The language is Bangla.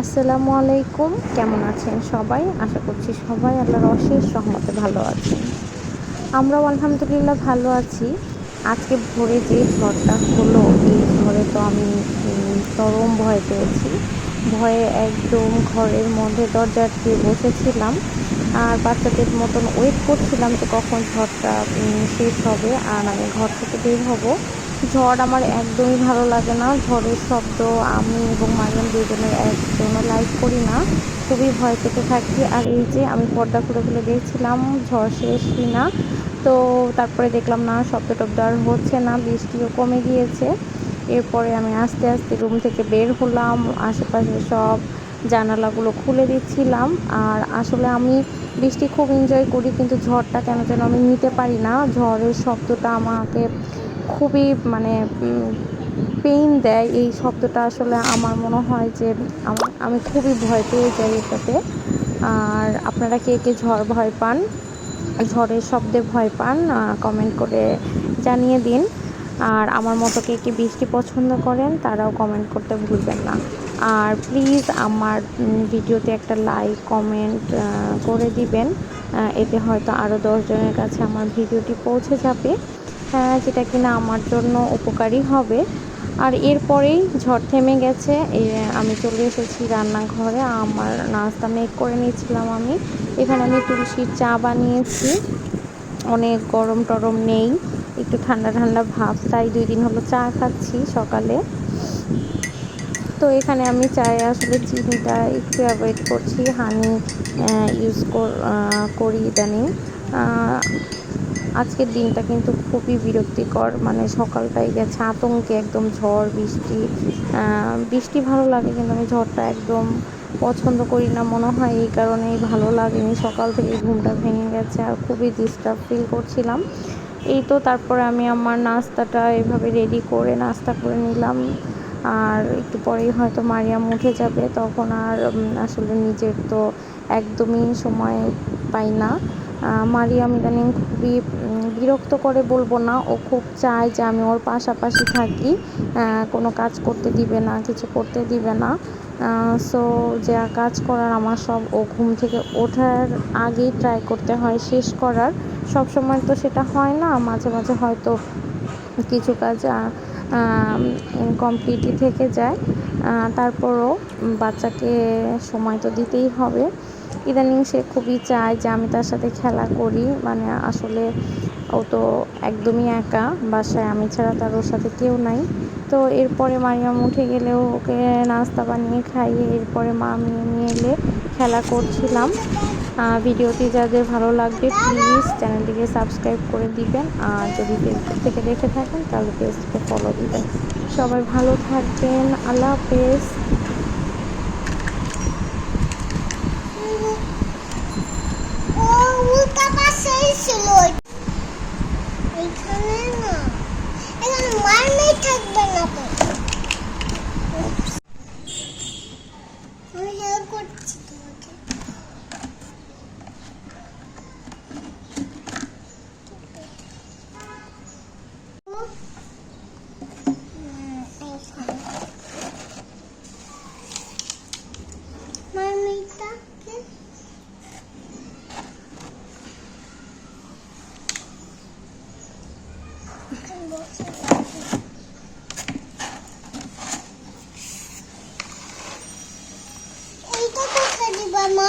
আসসালামু আলাইকুম। কেমন আছেন সবাই? আশা করছি সবাই আল্লাহর অশেষ রহমতে ভালো আছেন। আমরাও আলহামদুলিল্লাহ ভালো আছি। আজকে ভোরে যে ঝড়টা হলো, এই ঝড়ে তো আমি চরম ভয় পেয়েছি। ভয়ে একদম ঘরের মধ্যে দরজা দিয়ে বসেছিলাম। আর বাচ্চাদের মতন ওয়েট করছিলাম যে কখন ঝড়টা শেষ হবে। আর আমি ঘর থেকে বের হব। ঝড় আমার একদমই ভালো লাগে না। ঝড়ের শব্দ আমি এবং মারিয়াম দুজনের করি না, খুবই ভয় পেতে থাকি। আর এই যে আমি পর্দা খুলে খুলে দেখছিলাম ঝড় শেষ কি না তো তারপরে দেখলাম না, শব্দ টব্দ আর হচ্ছে না, বৃষ্টিও কমে গিয়েছে। এরপরে আমি আস্তে আস্তে রুম থেকে বের হলাম, আশেপাশে সব জানালাগুলো খুলে দিচ্ছিলাম। আর আসলে আমি বৃষ্টি খুব এনজয় করি, কিন্তু ঝড়টা কেন যেন আমি নিতে পারি না। ঝড়ের শব্দটা আমাকে খুবই মানে পেইন দেয়, এই শব্দটা আসলে আমার মনে হয় যে আমা- খুবই ভয় পেয়ে যাই এটাতে। আর আপনারা কে কে ঝড় ভয় পান, ঝড়ের শব্দে ভয় পান কমেন্ট করে জানিয়ে দিন। আর আমার মতো কে কে বৃষ্টি পছন্দ করেন, তারাও কমেন্ট করতে ভুলবেন না। আর প্লিজ আমার ভিডিওতে একটা লাইক কমেন্ট করে দিবেন। এতে হয়তো আরও দশজনের কাছে আমার ভিডিওটি পৌঁছে যাবে। যেটা কিনা আমার জন্য উপকারী হবে। আর এরপরেই ঝড় থেমে গেছে আমি চলে এসেছি রান্নাঘরে, আমার নাস্তা মেক করে নিয়েছিলাম আমি। এখানে আমি তুলসীর চা বানিয়েছি, অনেক গরম টরম নেই, একটু ঠান্ডা ঠান্ডা ভাব, তাই দুই দিন হলো চা খাচ্ছি সকালে। তো এখানে আমি চায়ে আসলে চিনিটা একটু অ্যাভয়েড করছি হানি ইউজ করি ইদানিং। আজকের দিনটা কিন্তু খুবই বিরক্তিকর। মানে সকালটাই গেছে, আতঙ্কে একদম ঝড়, বৃষ্টি বৃষ্টি ভালো লাগে কিন্তু আমি ঝড়টা একদম পছন্দ করি না। মনে হয় এই কারণেই ভালো লাগেনি। সকাল থেকে ঘুমটা ভেঙে গেছে আর খুবই ডিস্টার্ব ফিল করছিলাম। এই তো তারপরে আমি আমার নাস্তাটা এভাবে রেডি করে, নাস্তা করে নিলাম। আর একটু পরেই হয়তো মারিয়াম উঠে যাবে, তখন আর আসলে নিজের তো একদমই সময় পাই না। মারিয়াম ইদানিং খুবই বিরক্ত করে বলব না, ও খুব চায় যে আমি ওর পাশাপাশি থাকি কোনো কাজ করতে দিবে না, কিছু করতে দিবে না। সো যা কাজ করার আমার সব, ও ঘুম থেকে ওঠার আগেই ট্রাই করতে হয়, শেষ করার। সব সময় তো সেটা হয় না, মাঝে মাঝে হয়তো কিছু কাজ কমপ্লিটই থেকে যায়। তারপরও বাচ্চাকে সময় তো দিতেই হবে। ইদানিং সে খুবই চায় যে আমি তার সাথে খেলা করি। মানে আসলে ও তো একদমই একা, বাসায় আমি ছাড়া তার ওর সাথে কেউ নাই। তো এরপরে মারিয়াম উঠে গেলেও ওকে নাস্তা বানিয়ে খাইয়ে এরপরে মা নিয়ে এলে খেলা করছিলাম। ভিডিওটি যাদের ভালো লাগবে প্লিজ চ্যানেলটিকে সাবস্ক্রাইব করে দিবেন। আর যদি ফেসবুক থেকে দেখে থাকেন, তাহলে পেজটিকে ফলো দিবেন। সবাই ভালো থাকবেন। আল্লাহ হাফেজ। 什么